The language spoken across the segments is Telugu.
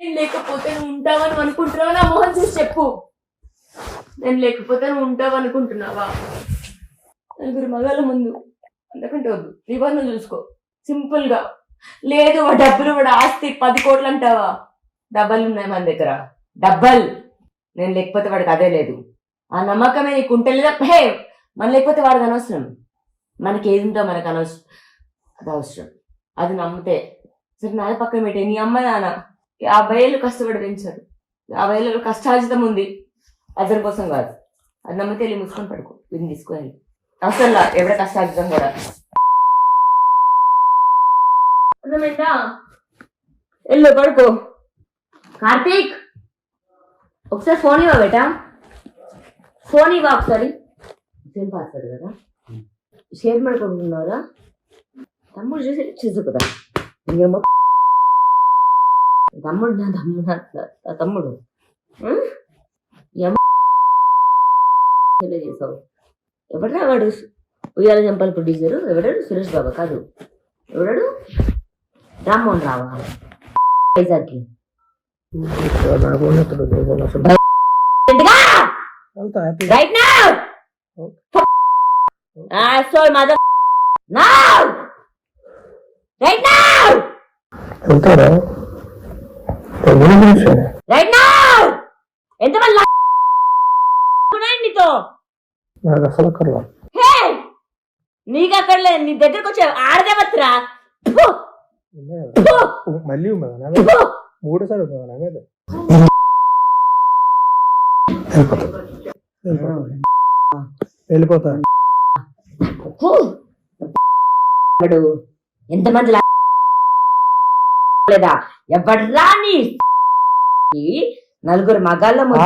నేను లేకపోతే నువ్వు ఉంటావని అనుకుంటున్నావా? నా మోహన్ చూసి చెప్పు. నేను లేకపోతే నువ్వు ఉంటావు అనుకుంటున్నావా? నలుగురు మగాళ్ళ ముందు అంతకంటే వద్దు. నిబంధన చూసుకో. సింపుల్గా లేదు వాడు డబ్బులు వాడు ఆస్తి పది కోట్లు అంటావా? డబ్బలు ఉన్నాయి మన దగ్గర. డబ్బల్. నేను లేకపోతే వాడికి అదే లేదు. ఆ నమ్మకమే నీకు ఉంటే లేదా? హే! మన లేకపోతే వాడికి అనవసరం. మనకి ఏది ఉందో మనకు అనవసరం అది అవసరం అది నమ్మితే. సరే నాది పక్కన పెట్టే. నీ అమ్మ నాన్న. యాభై ఏళ్ళు కష్టపడి పెంచారు యాభై ఏళ్ళు కష్టార్జితం ఉంది అతని కోసం కాదు అది నమ్మితే వెళ్ళి మూసుకొని పడుకో వీడిని తీసుకొని అసలు లా, ఎవడ కష్టార్జితం కూడా అర్థమైందా వెళ్ళు పడుకో కార్తీక్ ఒకసారి ఫోన్ ఇవ్వ బేటా ఫోన్ ఇవ్వ ఒకసారి సేమ్ పాస్వర్డ్ కదా షేర్ ಮಾಡ್ಕೊಂಡ್ರಾ తమ్ముడు చూసి చూసు కదా ఇంకేమో తమ్ముడు నా తమ్ముడు నా నా తమ్ముడు. చేసావు ఎవడరా వాడు? ఉయ్యాల చంపాలి ప్రొడ్యూసరు ఎవడాడు? సురేష్ బాబా కాదు. ఎవడాడు? రామ్మోహన్ రావా? వైజాగ్కి. Right now now! Right now! ఎంతమంది నీతో? నాకు అసలు అక్కర్లా హే! నీకు అక్కడ లేదు నీ దగ్గరకు వచ్చే ఆడదేవత్రా. మళ్ళీ మూడోసారి నా మీద? వెళ్ళిపోతా. ఎంతమంది లేదా? ఎవడ్రా నీ ఈ నలుగురు మగాళ్ళ? రాసిన.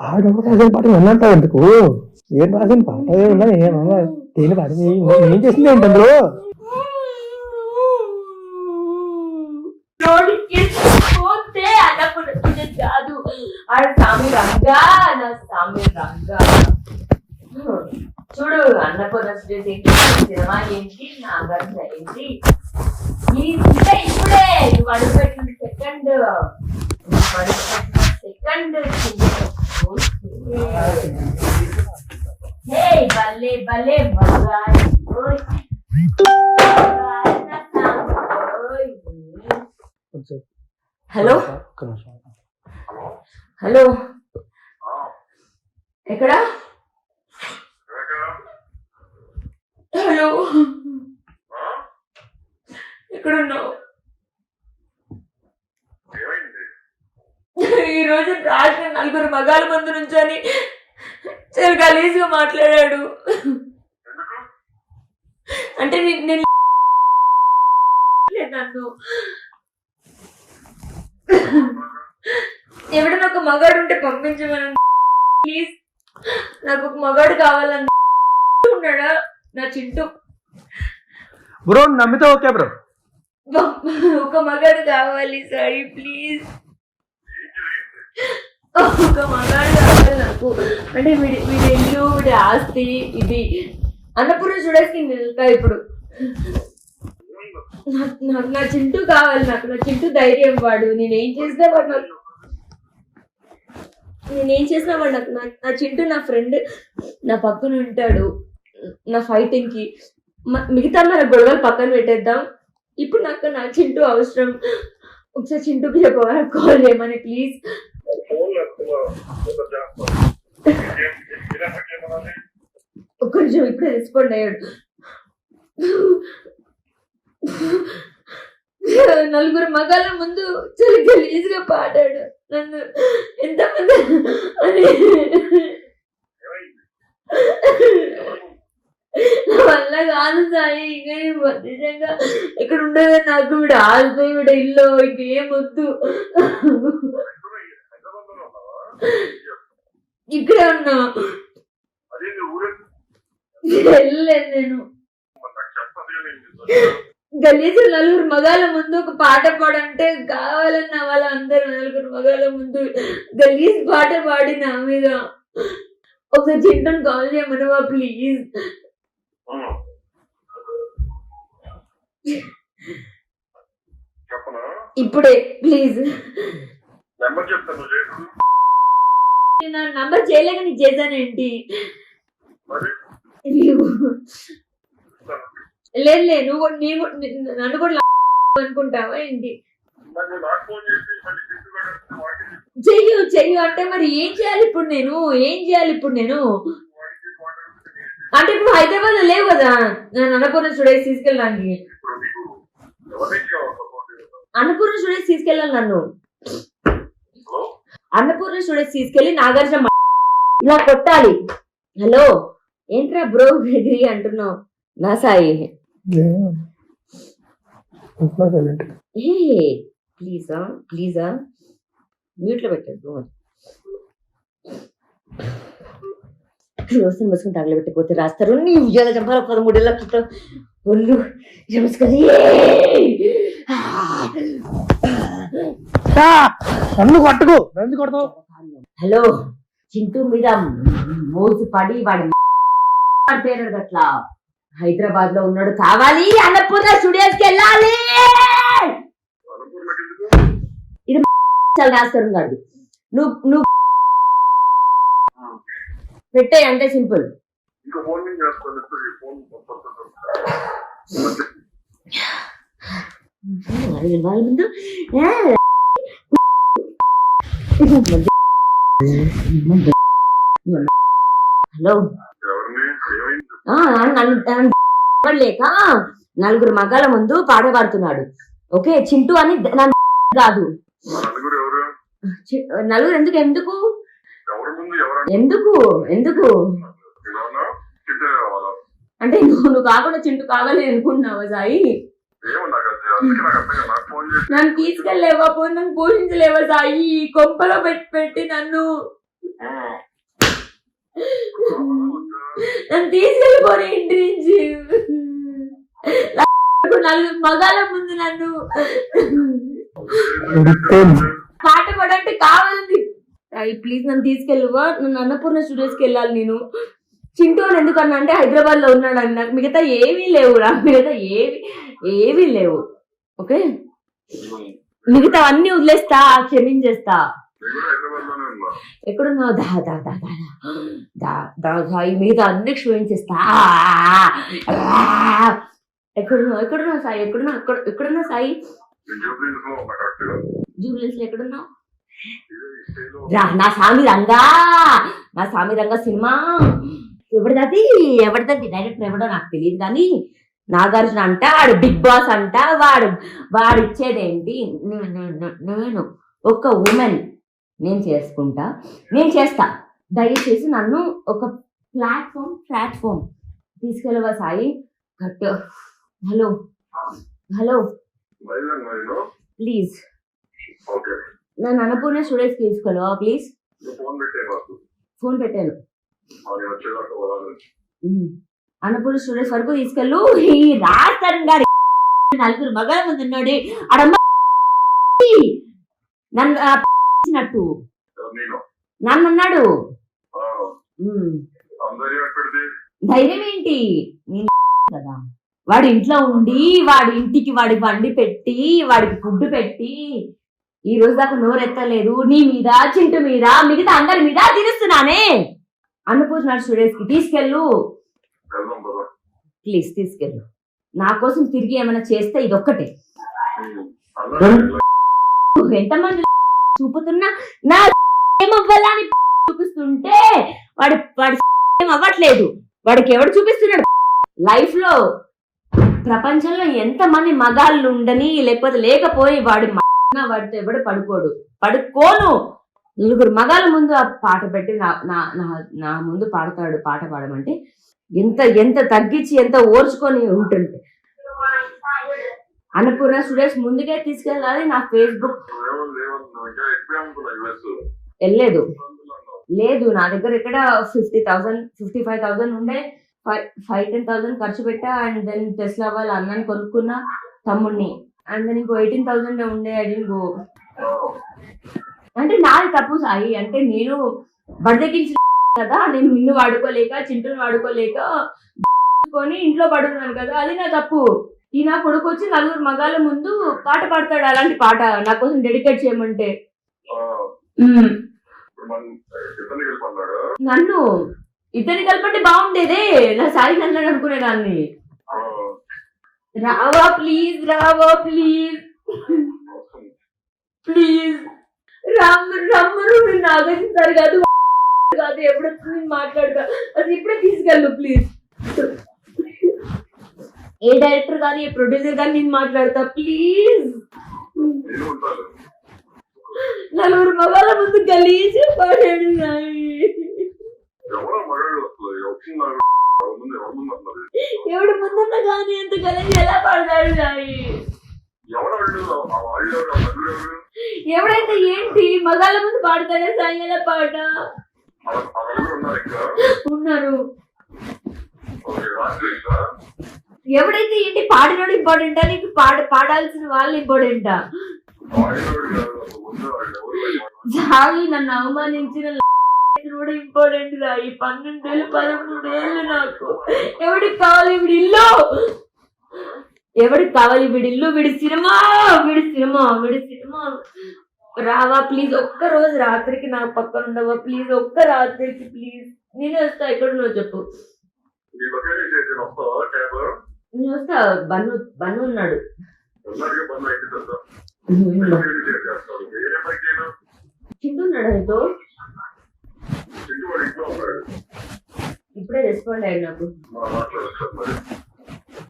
ఆడెవరు పాట ఉన్నంత ఎందుకు? ఏం రాసిన పాట? ఏమన్నా ఏమన్నా దేని పాట ఏ- ఏం చేసింది ఏంటి అందులో? నోటికి పోతే అన్నప్పుడు ఇది కాదు. ఆడ స్వామి రంగా నా స్వామి రంగా. చూడు అన్నపూర్ణ సినిమా ఏంటి? నా గంట ఏంటి? ఈ ఇంకా ఇప్పుడే నువ్వు అడుగుపెట్టిన సెకండ్ సెకండ్ హే భలే మగాయి. హలో. హలో ఎక్కడ హలో ఎక్కడున్నావు ఈ రోజు రాసిన నలుగురు మగాల ముందు నుంచొని చాలా గలీజ్గా మాట్లాడాడు అంటే నే- నేను లేదు నన్ను ఎవడన్నా ఒక మగాడు ఉంటే పంపించమని ప్లీజ్. నాకు ఒక మగాడు కావాలని ఉన్నాడా? నా చింటూ. బ్రో నమ్మితే ఓకే బ్రో. ఒక మగాడు కావాలి సాయి ప్లీజ్. ఒక మగాడు కావాలి నాకు. అంటే వీడి వీడి ఇల్లు వీడి ఆస్తి ఇది. అన్నపూర్ణ చూడేసి నేను వెళ్తా ఇప్పుడు. నాకు నా చింటూ కావాలి నాకు. నా చింటూ ధైర్యం వాడు. నేనేం చేసినా వాడు నాకు నేనేం చేసినా వాడు నాకు నా నా చింటూ నా ఫ్రెండ్ నా పక్కన ఉంటాడు నా ఫైటింగ్కి. మ- మిగతా మన గొడవలు పక్కన పెట్టేద్దాం. ఇప్పుడు నాకు నా చింటూ అవసరం. ఒకసారి చింటూకి చెప్పవా కాల్ చేయమని ప్లీజ్ ఒక్క నిమిషం ఇప్పుడే రెస్పాండ్ అయ్యాడు. నలుగురు మగాళ్ళ ముందు చాలా గలీజ్గా పాడాడు. నన్ను ఎంతమంది అని వల్ల కాదు సాయి. ఇంకా నిజంగా ఇక్కడ ఉండదు నాకు. వీడు ఆల్పోయి వీడు ఇల్లు ఇంకేం వద్దు. ఇక్కడే ఉన్నా. వెళ్ళలేదు నేను గలీజు నలుగురు మగాళ్ళ ముందు ఒక పాట పాడంటే కావాలన్న వాళ్ళందరూ నలుగురు మగాళ్ళ ముందు గలీజ్ పాట పాడి నా మీద. ఒకసారి చింటను కాల్ చేయమనవా ప్లీజ్? ఇప్పుడే ప్లీజ్. నా నంబర్ చేయలేక నీకు చేశానేంటి. లేదు లేదు నువ్వు కూడా- నన్ను కూడా అనుకుంటావా ఏంటి? చెయ్యు చెయ్యు. అంటే మరి ఏం చేయాలి ఇప్పుడు నేను? ఏం చేయాలి ఇప్పుడు నేను? అంటే ఇప్పుడు హైదరాబాద్లో లేవు కదా? నేను అన్నపూర్ణ స్టూడియోస్ తీసుకెళ్ళడానికి. అన్నపూర్ణ స్టూడియోస్ తీసుకెళ్ళాను నన్ను. అన్నపూర్ణ స్టూడియోస్ తీసుకెళ్ళి నాగార్జున ఇలా కొట్టాలి. హలో? ఏంట్రా బ్రో బెదిరి అంటున్నావు? నా సాయి. ఏ ప్లీజా ప్లీజా మ్యూట్లో పెట్టద్దు రోజులు మూసుకుని తగలబెట్టకపోతే రాస్తారు. నీ ఉద్యోగ చంపాల పదమూడు లక్షలతో ఒళ్ళు నన్ను కొట్టుకు. నన్ను కొడతావు. హలో చింటూ మీద మోసి పడి వాడి పేరు అట్లా హైదరాబాద్లో ఉన్నాడు. కావాలి అన్నపూర్ణ స్టూడియోస్కి వెళ్ళాలి! అనుకూలకి ఎందుకు చాలా రాస్తారు ఉన్నాడు నువ్వు నువ్వు పెట్టే అంటే సింపుల్. ముందు? హలో నన్ను లేక నలుగురు మగాల ముందు పాట పాడుతున్నాడు ఓకే చింటూ అని కాదు. నలుగురు ఎందుకు ఎందుకు? ఎందుకు ఎందుకు? అంటే నువ్వు నువ్వు కాకుండా చింటూ కావాలి అనుకుంటున్నావా సాయి? నన్ను తీసుకెళ్ళలేవా? పోయి నన్ను పోషించలేవా సాయి? కొంపలో పెట్టి పెట్టి నన్ను. నన్ను తీసుకెళ్ళిపోయి ఇంటి నుంచి నలుగురు మగాల ముందు నన్ను పాట పడంటే కావాలండి సాయి ప్లీజ్ నన్ను తీసుకెళ్ళువా నన్ను అన్నపూర్ణ స్టూడియోస్కి వెళ్ళాలి నేను. చింటూ అని ఎందుకు అన్నా అంటే హైదరాబాద్లో ఉన్నాడు అని నాకు మిగతా ఏమీ లేవు రా. మిగతా ఏవి ఏమీ లేవు. ఓకే? మిగతా అన్ని వదిలేస్తా క్షమించేస్తా. ఎక్కడున్నావు? దా దా దా దా దా. దా సాయి మీద అన్ని క్షమించేస్తా. ఎక్కడున్నావు? ఎక్కడున్నావు సాయి? ఎక్కడున్నావు? ఎక్కడ ఎక్కడున్నావు సాయి? నేను జూబ్లీస్లో ఎక్కడున్నావు? రా నా స్వామి రంగా. నా స్వామి రంగా సినిమా. ఎవరిదది? ఎవరిదది? డైరెక్టర్ ఎవడో నాకు తెలియదు కానీ నాగార్జున అంట వాడు బిగ్ బాస్ అంట వాడు వాడు ఇచ్చేదేంటి నేను ఒక ఉమెన్. నేను చేసుకుంటా. నేను చేస్తా. దయచేసి నన్ను ఒక platform platform తీసుకెళ్ళవా Sai? Cut hello. Hello. Please. నన్ను అన్నపూర్ణ స్టూడియోస్ తీసుకెళ్ళవా ప్లీజ్? ఫోన్ పెట్టాను. అన్నపూర్ణ స్టూడియోస్ వరకు తీసుకెళ్ళు. ఈ రాజన్ గారి నలుగురు మగల ముందు ఉన్నాడు. అడమ్మ. నన్ను ఇచ్చినట్టు. నన్ను అన్నాడు ధైర్యం ఏంటి? కదా. వాడి ఇంట్లో ఉండి వాడి ఇంటికి వాడి బండి పెట్టి వాడికి ఫుడ్ పెట్టి ఈ రోజు దాకా నోరెత్తలేదు. నీ మీద చింటు మీద మిగతా అందరి మీద తిరుస్తున్నానే. అన్నపూర్ణ స్టూడియోస్కి తీసుకెళ్ళు ప్లీజ్ తీసుకెళ్ళు. నా కోసం తిరిగి ఏమైనా చేస్తే ఇది ఒక్కటే ఎంతమంది చూపుతున్నా నా ఏమవ్వాలని చూపిస్తుంటే వాడి వాడి ఏం అవ్వట్లేదు వాడికి ఎవడు చూపిస్తున్నాడు? లైఫ్లో ప్రపంచంలో ఎంతమంది మగాళ్ళు ఉండని లేకపోతే లేకపోయి వాడి వాడితో ఎవడు పడుకోడు. పడుకోను. నలుగురు మగాళ్ళ ముందు ఆ పాట పెట్టి నా నా నా- నా ముందు పాడతాడు పాట పాడమంటే ఎంత ఎంత తగ్గించి ఎంత ఓర్చుకొని ఉంటుంది అన్నపూర్ణ స్టూడెంట్స్ ముందుకే తీసుకెళ్ళాలి నా ఫేస్బుక్ ఏమన్నా ఏమన్నా ఇంకా ఎక్కువ అనుకున్నా యుఎస్ వెళ్ళలేదు. లేదు నా దగ్గర ఇక్కడ fifty thousand fifty five thousand ఉండే. ఫైవ్ ఫైవ్ టెన్ థౌసండ్ ఖర్చు పెట్టా అండ్ దెన్ టెస్లా వాళ్ళ అన్నని కొనుక్కున్నా తమ్ముడిని. అండ్ దెన్ ఇంకో ఎయిటీన్ థౌసండ్ ఉండే అది ఇంకో అంటే నాది తప్పు సాయి. అంటే నేను బడిదెక్కించిన కదా నేను నిన్ను వాడుకోలేక చింటూని వాడుకోలేక కొని ఇంట్లో పడున్నాను కదా అది నా తప్పు. ఈ నా కొడుకు వచ్చి నలుగురు మగాళ్ళ ముందు పాట పాడతాడు అలాంటి పాట నా కోసం డెడికేట్ చేయమంటే. నన్ను ఇతని కలపంటే బాగుండేదే. నా సాయి నన్ను అనుకునేదాన్ని ఆ, రావా ప్లీజ్ రావా ప్లీజ్. ప్లీజ్. రమ్మ రమ్మను నేను ఆగదిస్తారు కాదు కాదు ఎప్పుడు మాట్లాడతా. అది ఇప్పుడే తీసుకెళ్ళు ప్లీజ్. ఏ డైరెక్టర్ కానీ ఏ ప్రొడ్యూసర్ కానీ నేను మాట్లాడతా ప్లీజ్. నలుగురు మగాళ్ళ ముందు గలీజ్ పాడాడు ఎవడు ముందున్న కానీ అంత గలీజ్ ఎలా పాడతాడు ఎవరు ఎవడైతే ఏంటి? మగాళ్ళ ముందు పాడతాడే? సాయి ఎలా పాట ఉన్నారు ఎవడైతే ఏంటి? పాడినోడు ఇంపార్టెంటా నీకు పాడ పాడాల్సిన వాళ్ళు ఇంపార్టెంటా జాలి నన్ను అవమానించిన కూడా ఇంపార్టెంట్ రా. ఈ పన్నెండేళ్ళు పదమూడేళ్ళు నాకు. ఎవడికి కావాలి వీడి ఇల్లు? ఎవడికి కావాలి వీడి ఇల్లు? వీడి సినిమా వీడి సినిమా వీడి సినిమా. రావా ప్లీజ్ ఒక్క రోజు రాత్రికి నా పక్కన ఉండవా? ప్లీజ్ ఒక్క రాత్రికి ప్లీజ్ నేను వస్తా ఎక్కడ నువ్వు చెప్పు. నేను వస్తా బన్ను బన్ను ఉన్నాడు. నేను చింటున్నాడు ఇప్పుడే రెస్పాండ్ అయ్యాడు నాకు.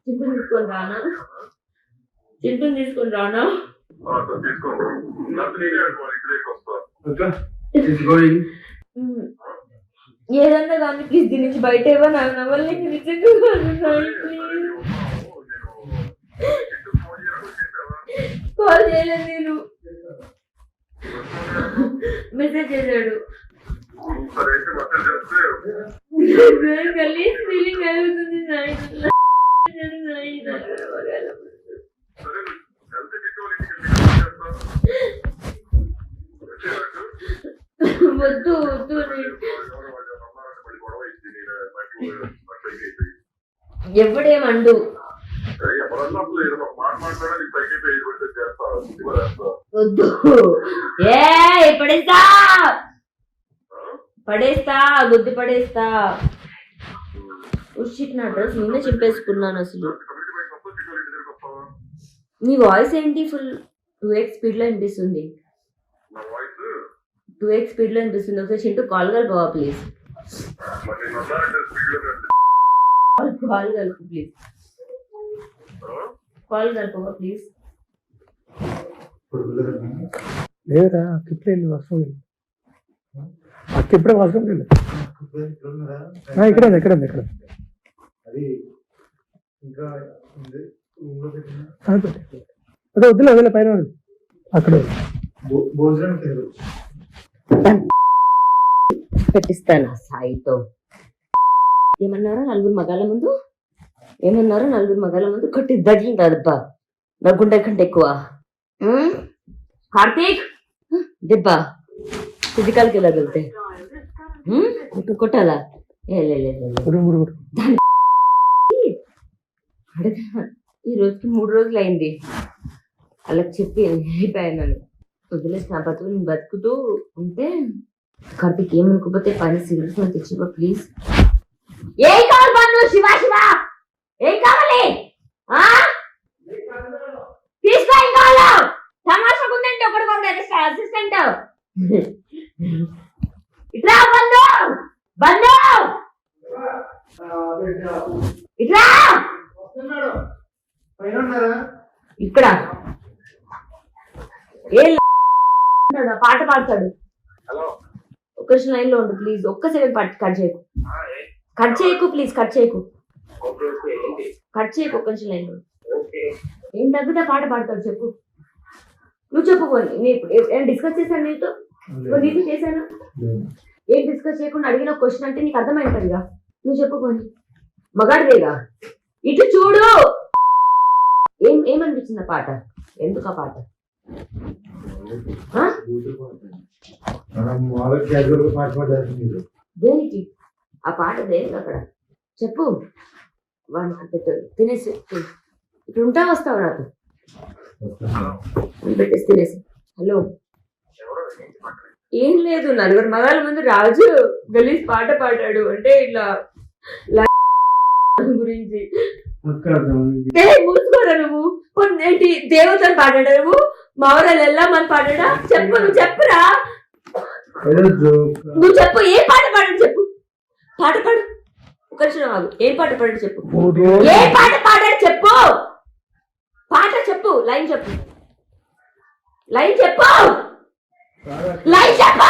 చింటుని తీసుకొని రానా? చింటుని తీసుకొని రానా? ఉమ్. ఏదన్నా కానీ ప్లీజ్ దీని నుంచి బయట ఇవ్వ నాకు నవ్వాలి నిజంగా కాల్ చేయలేదు నేను. మెసేజ్ చేశాడు. సరే ఫీలింగ్ కలుగుతుంది వద్దు వద్దు ఎవడేమండు వద్దు. ఏ పడేస్తా. పడేస్తా గుద్ది పడేస్తా. ఉషిట్ నా డ్రెస్ నిన్నే చింపేసుకున్నాను అసలు. నీ వాయిస్ ఏంటి ఫుల్ టూ ఎక్స్ స్పీడ్లో అనిపిస్తుంది టూ ఎక్స్ స్పీడ్లో అనిపిస్తుంది ఒకసారి చింటూ కాల్ కలుపువా ప్లీజ్. కాల్ కలుపు ప్లీజ్. కాల్ కలుపువా ప్లీజ్? లేదురా అక్క ఇప్పుడే వెళ్ళి వర్షం అక్క ఇప్పుడే వర్షం వెళ్ళి ఆ, ఇక్కడ ఇక్కడ. అది వద్దులే వదిలే పైన. అక్కడ పెట్టిస్తాను సాయితో. ఏమన్నారో నలుగురు మగాళ్ళ ముందు? ఏమన్నారో నలుగురు మగాళ్ళ ముందు? కొట్టి దడ్లు దెబ్బ దగ్గుండే కంటే ఎక్కువ. కార్తీక్ దెబ్బ ఫిజికల్. కొడు, కొడు, కొడు. అడగా ఈ రోజుకి మూడు రోజులు అయింది వాళ్ళకి చెప్పి వెళ్ళిపోయాను నన్ను వదిలేసి నా బతుకు నేను బతుకుతూ ఉంటే కార్తీక్ ఏమనుకోపోతే పని సిగరెట్స్ నాకు తెచ్చిపో ప్లీజ్ ఏం కావాలి శివ శివ ఏం కావాలి తీసుకో తమాషా అసిస్టెంట్ ఇట్లా బంధు బంధు. ఇట్లా ఇక్కడ. ఏ పాట పాడతాడు. నిమిషం లైన్లో ఉండు ప్లీజ్ ఒక్క సెకండ్ పట్ కట్ చేయకు. కట్ చేయకు ప్లీజ్ కట్ చేయకు. కట్ చేయకు ఒక్క లైన్లో ఏం తగ్గితే పాట పాడతాడు చెప్పు. నువ్వు చెప్పు పోనీ. నేను డిస్కస్ చేశాను నీతో? నీతో చేశాను? ఏం డిస్కస్ చేయకుండా అడిగిన క్వశ్చన్ అంటే నీకు అర్థమైంటదిగా నువ్వు చెప్పు పోనీ. మగాడిదేగా ఇటు చూడు. ఏం ఏమనిపించింది ఆ పాట? ఎందుకు ఆ పాట? దేనికి? ఆ పాట దేనికి అక్కడ? చెప్పు. పెట్టు. తినేసి ఇప్పుడు ఉంటా వస్తావు నాకు పెట్టేసి తినేసి హలో. ఏం లేదు నలుగురు మగాళ్ళ ముందు రాజు గలీజ్ పాట పాడాడు. అంటే ఇట్లా గురించి. మూసుకోరా నువ్వు? కొన్ని ఏంటి దేవతలు పాడాడా నువ్వు? మావరాలు వెళ్ళామని పాడాడా? చెప్పు నువ్వు చెప్పురా. నువ్వు చెప్పు ఏ పాట పాడాడు చెప్పు. పాట పాడు. ఒక ఏం పాట పాడాడు చెప్పు. ఏ పాట పాడాడు చెప్పు. చెప్పు లైన్ చెప్పు. లైన్ చెప్పు. లైన్ చెప్పు.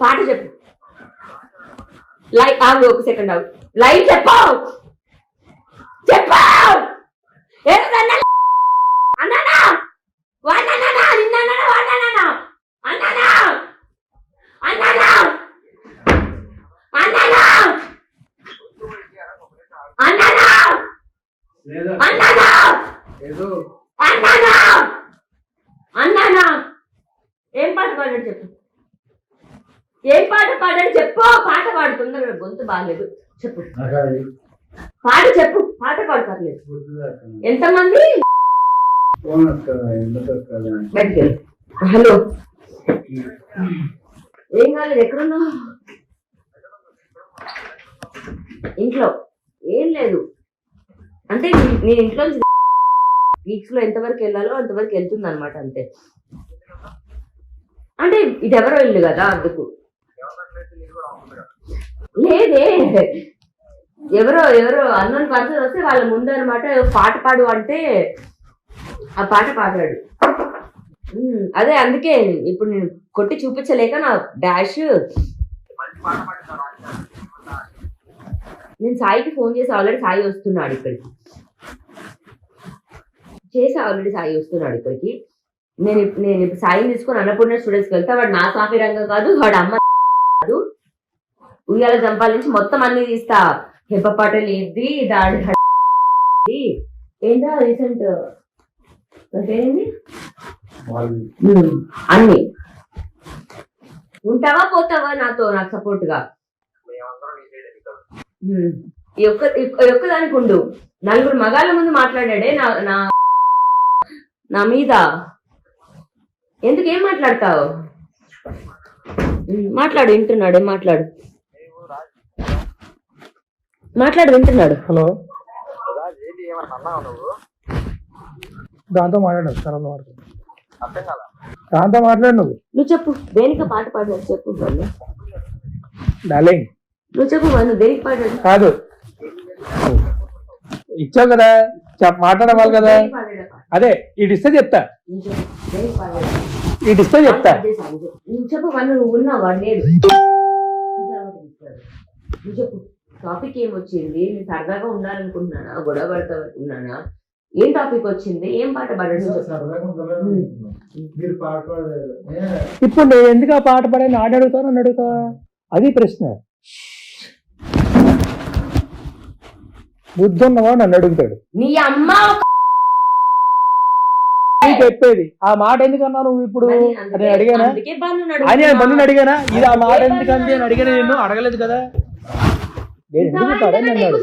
పాట చెప్పు. లైన్ ఆగు ఒక సెకండ్ ఆగు. లైన్ చెప్పు. చెప్పు. ఏదన్నా అన్నానా వాడినానా నిన్నానా వాడినానా అన్నానా అన్నానా అన్నానా అన్నానా లేదా అన్నానా? ఏం పాట పాడాడు చెప్పు. ఏం పాట పాడాడు చెప్పు. పాట పాడు తొందరగా గొంతు బాగాలేదు. చెప్పు. పాట చెప్పు. పాట గుర్తుదాకా ఎంతమంది. హలో. ఏం కాలేదు ఎక్కడున్నావు? ఇంట్లో. ఏం లేదు. అంటే నీ- నేను ఇంట్లో వీక్స్లో ఎంతవరకు వెళ్ళాలో అంతవరకు వెళ్తుంది అనమాట అంతే. అంటే ఇది ఎవరో ఇల్లు కదా అందుకు. లేదే. ఎవరో ఎవరో అన్నోన్ పర్సన్ వస్తే వాళ్ళ ముందు అనమాట పాట పాడు అంటే ఆ పాట పాడాడు అదే అందుకే ఇప్పుడు నేను కొట్టి చూపించలేక నా డాష్ నేను సాయికి ఫోన్ చేసి ఆల్రెడీ సాయి వస్తున్నాడు ఇక్కడికి. చేసి ఆల్రెడీ సాయి వస్తున్నాడు ఇక్కడికి. నేను నేను ఇప్పుడు సాయిని తీసుకొని అన్నపూర్ణ స్టూడెంట్స్కి వెళ్తా వాడు నా సాఫీ రంగం కాదు వాడు అమ్మ కాదు. ఉయ్యాల జంపాల నుంచి మొత్తం అన్ని తీస్తా. హెప్ప పాటలు ఇది దాడి. ఏంటో రీసెంట్? పేరేంది అన్ని. ఉంటావా పోతావా నాతో నాకు సపోర్ట్గా. ఈ ఒక్క ఈ ఒక్క దానికి ఉండు. నలుగురు మగాళ్ళ ముందు మాట్లాడాడే నా నా నా మీద? ఎందుకు ఏం మాట్లాడతావు? మాట్లాడు వింటున్నాడు ఏం మాట్లాడు. మాట్లాడు వింటున్నాడు. హలో. దాంతో మాట్లాడు దాంతో మాట్లాడు నువ్వు. నువ్వు చెప్పు దేనికి పాట పాడాడు చెప్పు డార్లింగ్. నువ్వు చెప్పు వాళ్ళు దేనికి పాడాడు కాదు. ఇచ్చావు కదా మాట్లాడవాలి కదా? అదే ఈ ఇస్తే చెప్తా. ఈ చెప్పు ఇస్తే చెప్తా. చెప్పు వాళ్ళు నువ్వు లేడు చెప్పు టాపిక్ ఏం వచ్చింది నేను సరదాగా ఉండాలనుకుంటున్నానా గొడవ పడతా ఉన్నానా ఏం టాపిక్ వచ్చింది ఏం పాట పాడాడు ఇప్పుడు నేను ఎందుకు ఆ పాట పాడాను? ఆడ అడుగుతాను అని అడుగుతా అది ప్రశ్న. బుద్ధి ఉన్నవా నన్ను అడుగుతాడు. నీ అమ్మ ఒక- చెప్పేది. ఆ మాట ఎందుకన్నా నువ్వు ఇప్పుడు? అడిగానా? అని నేను బంధుని అడిగానా ఇది ఆ మాట ఎందుకంది అని అడిగాను? నేను అడగలేదు కదా. నేను ఎందుకు పడని అన్నాడు.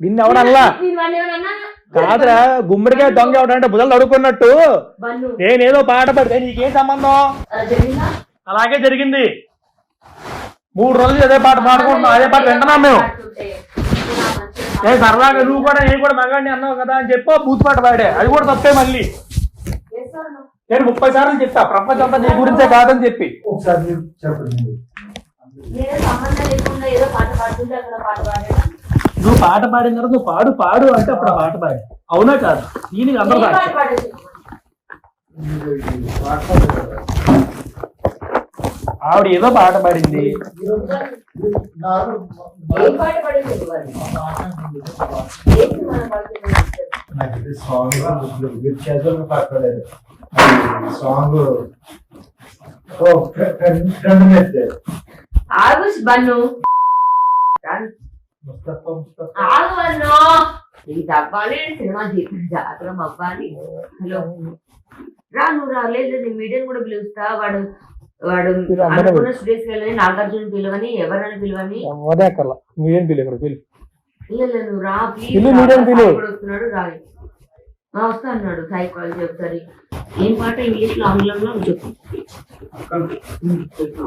నన్ను ఎవడల్లా? కాదురా గుమ్మడికాయ దొంగ ఎవడంటే బుధలు అడుగుకున్నట్టు బన్ను. నేనేదో పాట పడితే నీకేం సంబంధం? అలాగే జరిగింది. మూడు రోజులు అదే పాట పాడుకుంటున్నాం అదే పాట వింటున్నాం మేము. ఏ సరదాగా నువ్వు కూడా నేను కూడా మగాడిని అన్నావు కదా అని చెప్పి బూత్ పాట పాడే. అది కూడా తప్పే మళ్ళీ. నేను ముప్పై సార్లు చెప్తా ప్రపంచం అంతా నీ గురించే కాదని చెప్పి. ఒకసారి చెప్పండి. నువ్వు పాట పాడిన తర్వాత నువ్వు పాడు పాడు అంటే అప్పుడు ఆ పాట పాడు. అవునా కాదు? దీనికి అందరూ ఏ పాట సాక్షి. పాడాడు మీరు ఈ పాట పాడలేదు. ఆవిడ ఏదో పాట పాడింది. నాకు సాంగ్ సాంగ్ ఓ బన్ను. ఆగు బన్ను. ఇది అవ్వాలి సినిమా జాతరం అవ్వాలి. హలో. రాను రాలేదు నేను మీడియం కూడా పిలుస్తా. వాడు వాడు అనుకున్న స్టూడియోస్ వెళ్ళని నాగార్జున పిలవని ఎవరైనా పిలవని. అదే అక్కర్లా ఇక్కడ పిల్లి లేదు లేదు, నువ్వు రా పిలు, రా, మీడియం పిలు. వస్తున్నాడు రాయి. ఆ, వస్తా అన్నాడు సాయి కాల్ ఒకసారి. ఏం పాట ఇంగ్లీష్లో ఆంగ్లంలో? చెప్పు.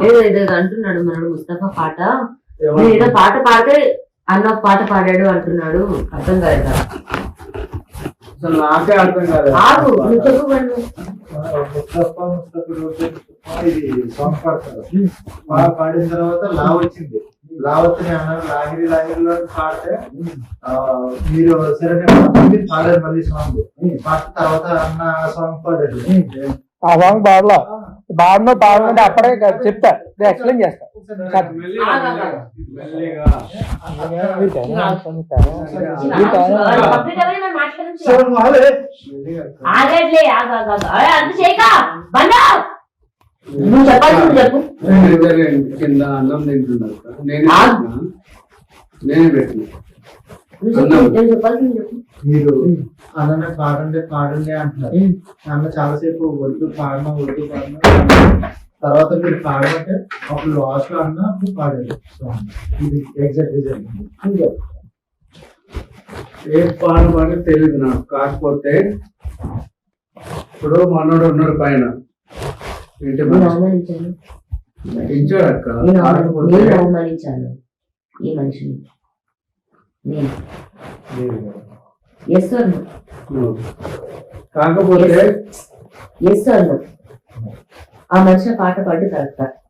ఏదో ఏదో అంటున్నాడు మనడు ముస్తఫా పాట. ఏదో పాట పాడితే అన్న పాట పాడాడు అంటున్నాడు. అర్థం కాదు కదా అసలు నాకే అర్థం కాదు ఆగు నువ్వు చెప్పు ఇది సాంగ్ బాగా పాడిన తర్వాత లా వచ్చింది. లా వచ్చి నేను అన్నాను లాహిరి లాహిరిలో పాడితే మీరు సరే మీరు పాడారు మళ్ళీ సాంగ్ పాడిన తర్వాత అన్న సాంగ్ పాడారు. ఆ సాంగ్ పాడలా. పాడనో పాడమంటే అప్పుడే చెప్తా. నేను ఎక్స్ప్లెయిన్ చేస్తా. అంత చేయక. బండా! నువ్వు చెప్పాల్సింది చెప్పు. కింద అన్నం తింటున్నారు నేను? నేను పెట్టిన? మీరు అన్న పాడండి పాడండి అంటున్నారు. అన్న చాలాసేపు వద్దు పాడమా వద్దు పాడమా? తర్వాత మీరు పాడమంటే అప్పుడు లాస్ట్లో అన్న అప్పుడు పాడారు ఇది ఎగ్జాక్ట్ చెప్పు. ఏం పాడమని తెలియదు నాకు. కాకపోతే ఇప్పుడు మనోడు ఉన్నాడు పైన. నేను అవమానించాను. నేను ఈ మనిషిని. నేను. ఎస్ సార్ కాకపోతే ఎస్ ఆ మనిషి పాట పాడి కరెక్టా?